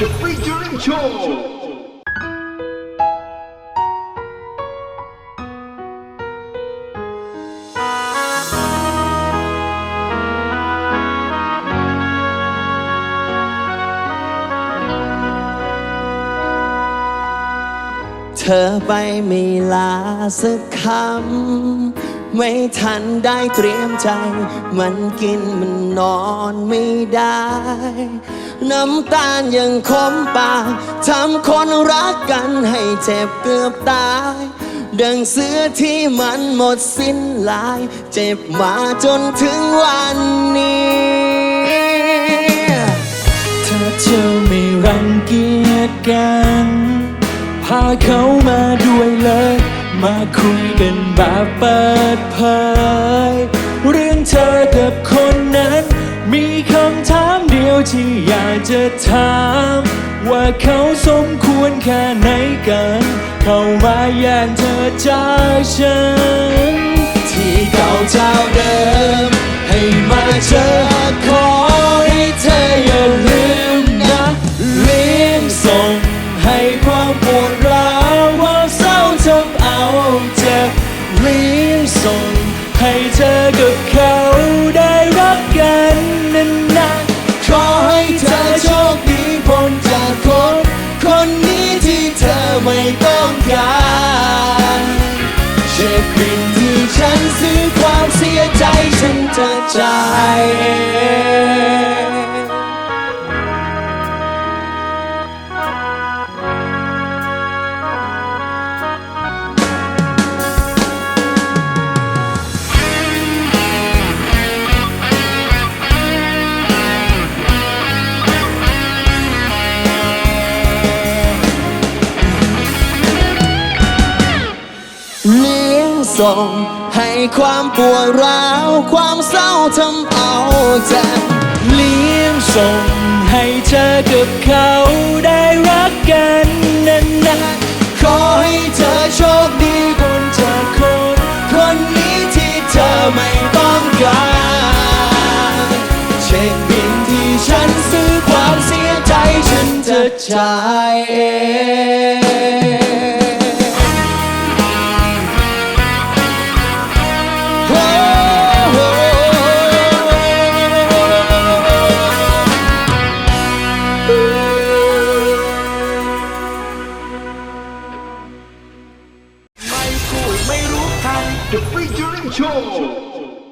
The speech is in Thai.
The Featuring Show เธอไปไม่ลาสักคำ ไม่ทันได้เตรียมใจ มันกินมันนอนไม่ได้ น้ำตาลยังคมปากทำคนรักกันให้เจ็บเกือบตาย ดังเสือที่มันหมดสิ้นลาย เจ็บมาจนถึงวันนี้ถ้าเธอไม่รังเกียจกัน พาเขามาด้วยเลย มาคุยกันแบบเปิดเผยเรื่องเธอกับคนนั้น มีคำถามเดียวที่อยากจะถาม ว่าเขาสมควรแค่ไหนกัน เขามาแย่งเธอจากฉัน ที่เก่าเจ้าเดิม เลี้ยงส่ง ให้เธอกับเขาได้รักกันนานๆขอให้เธอโชคดีพ้นจากคน คนนี้ที่เธอไม่ต้องการเช็คบินที่ฉันซื้อความเสียใจฉันจะจ่ายเอง เลี้ยงส่งให้ความปวดร้าว ความเศร้าทำเอาเจ็บเลี้ยงส่งให้เธอกับเขาได้รักกันนานๆขอให้เธอโชคดีคนจากคนคนนี้ที่เธอไม่ต้องการเช็คบินที่ฉันซื้อความเสียใจฉันจะจ่ายเอง The Featuring Show.